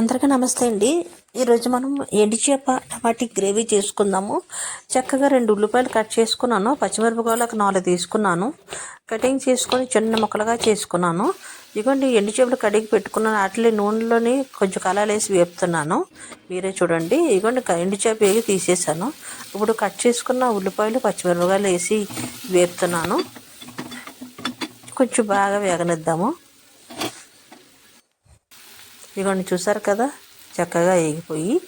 అందరికీ నమస్తే అండి. ఈరోజు మనం ఎండిచేప టమాటీ గ్రేవీ చేసుకుందాము. చక్కగా రెండు ఉల్లిపాయలు కట్ చేసుకున్నాను. పచ్చిమిరపకాయలకు నాలుగు తీసుకున్నాను. కటింగ్ చేసుకొని చిన్న ముక్కలుగా చేసుకున్నాను. ఇదిగోండి ఎండు చేపలు కడిగి పెట్టుకున్నాను అట్లే నూనెలోని కొంచెం కలాలేసి వేసి వేపుతున్నాను. మీరే చూడండి. ఇదిగోండి ఎండు చేప వేగి తీసేసాను. ఇప్పుడు కట్ చేసుకున్న ఉల్లిపాయలు పచ్చిమిరపకాయలు వేసి వేపుతున్నాను. కొంచెం బాగా వేగనిద్దాము. ఇదిగోండి చూసారు కదా? చక్కగా వేగిపోయి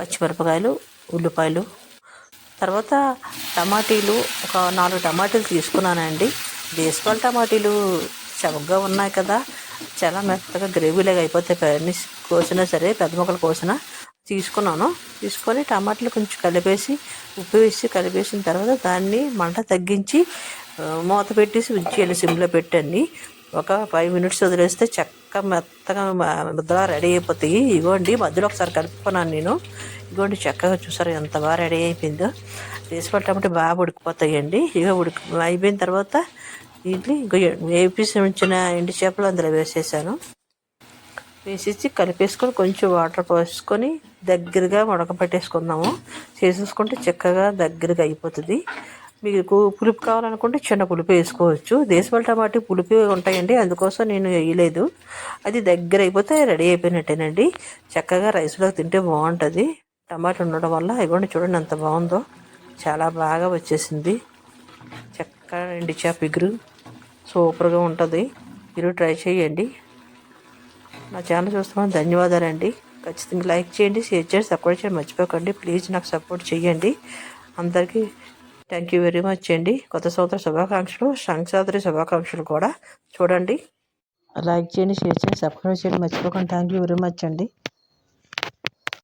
పచ్చిమిరపకాయలు ఉల్లిపాయలు. తర్వాత టమాటీలు ఒక నాలుగు టమాటీలు తీసుకున్నానండి. దేశపాల టమాటీలు చవకగా ఉన్నాయి కదా? చాలా మెత్తగా గ్రేవీలాగా అయిపోతాయి అన్ని కోసినా సరే పెద్ద మొక్కలు కోసినా తీసుకున్నాను. తీసుకొని టమాటాలు కొంచెం కలిపేసి ఉప్పు వేసి కలిపేసిన తర్వాత దాన్ని మంట తగ్గించి మూత పెట్టేసి ఉంచేయాలి సిమ్లో పెట్టండి. ఒక ఫైవ్ మినిట్స్ వదిలేస్తే చెక్క మెత్తగా ముద్దలా రెడీ అయిపోతాయి. ఇగోండి మధ్యలో ఒకసారి కలుపుకున్నాను నేను. ఇగోండి చక్కగా చూసారు ఎంత బాగా రెడీ అయిపోయిందో. వేసిపెట్టమంటే బాగా ఉడికిపోతాయండి. ఇక ఉడికి అయిపోయిన తర్వాత దీంట్లో ఇంకో వేపేసి ఉంచిన ఎండి చేపలు అందులో వేసేసాను. వేసేసి కలిపేసుకొని కొంచెం వాటర్ పోసుకొని దగ్గరగా ఉడకపెట్టేసుకుందాము చేసేసుకుంటే చక్కగా దగ్గరగా అయిపోతుంది. మీకు పులుపు కావాలనుకుంటే చిన్న పులుపు వేసుకోవచ్చు. దేశవాళ టమాటా పులుపు ఉంటాయండి. అందుకోసం నేను వేయలేదు. అది దగ్గర అయిపోతే రెడీ అయిపోయినట్టేనండి. చక్కగా రైస్లో తింటే బాగుంటుంది. టమాటా ఉండడం వల్ల ఇవ్వండి చూడండి ఎంత బాగుందో. చాలా బాగా వచ్చేసింది. చక్కగా ఎండి చేప ఇగురు. సూపర్గా ఉంటుంది. మీరు ట్రై చేయండి. నా ఛానల్ చూస్తున్నాను ధన్యవాదాలండి. ఖచ్చితంగా లైక్ చేయండి షేర్ చేయండి సపోర్ట్ చేయండి. మర్చిపోకండి. ప్లీజ్ నాకు సపోర్ట్ చేయండి. అందరికీ థ్యాంక్ యూ వెరీ మచ్ అండి కొత్త సంవత్సర శుభాకాంక్షలు సంక్రాంతి శుభాకాంక్షలు కూడా. చూడండి. లైక్ చేయండి షేర్ చేయండి సబ్స్క్రైబ్ చేయండి మర్చిపోకండి. థ్యాంక్ యూ వెరీ మచ్ అండి